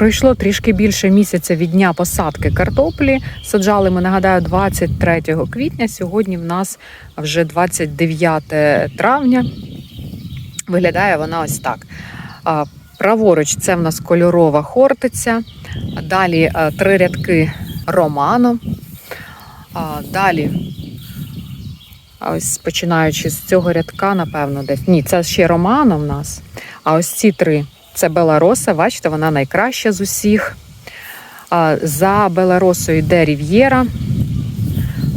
Пройшло трішки більше місяця від дня посадки картоплі. Саджали ми, нагадаю, 23 квітня. Сьогодні в нас вже 29 травня. Виглядає вона ось так. Праворуч це в нас кольорова хортиця. Далі три рядки роману. Далі, ось починаючи з цього рядка, напевно, десь. Ні, це ще романо в нас. А ось ці три це Белароса. Бачите, вона найкраща з усіх. За Беларосою йде Рів'єра.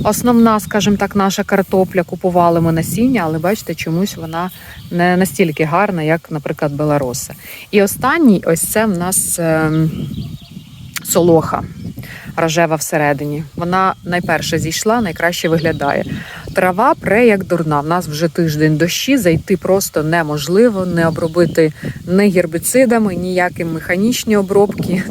Основна, скажімо так, наша картопля. Купували ми насіння, але бачите, чомусь вона не настільки гарна, як, наприклад, Белароса. І останній ось це в нас ем, солоха рожева всередині. Вона найперше зійшла, найкраще виглядає. Трава пре як дурна. В нас вже тиждень дощі, зайти просто неможливо, не обробити ні гербіцидами, ніякі механічні обробки.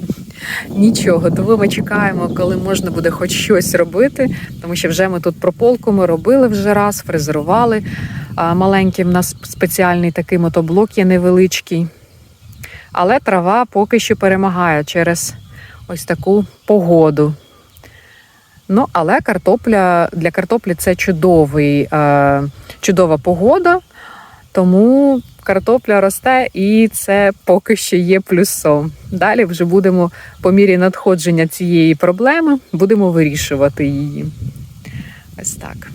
Нічого, тому ми чекаємо, коли можна буде хоч щось робити, тому що вже ми тут прополку ми робили вже раз, фрезерували. Маленький в нас спеціальний такий мотоблок є невеличкий. Але трава поки що перемагає через ось таку погоду. Ну, але картопля для картоплі це чудовий, е, чудова погода, тому картопля росте і це поки що є плюсом. Далі вже будемо по мірі надходження цієї проблеми, будемо вирішувати її. Ось так.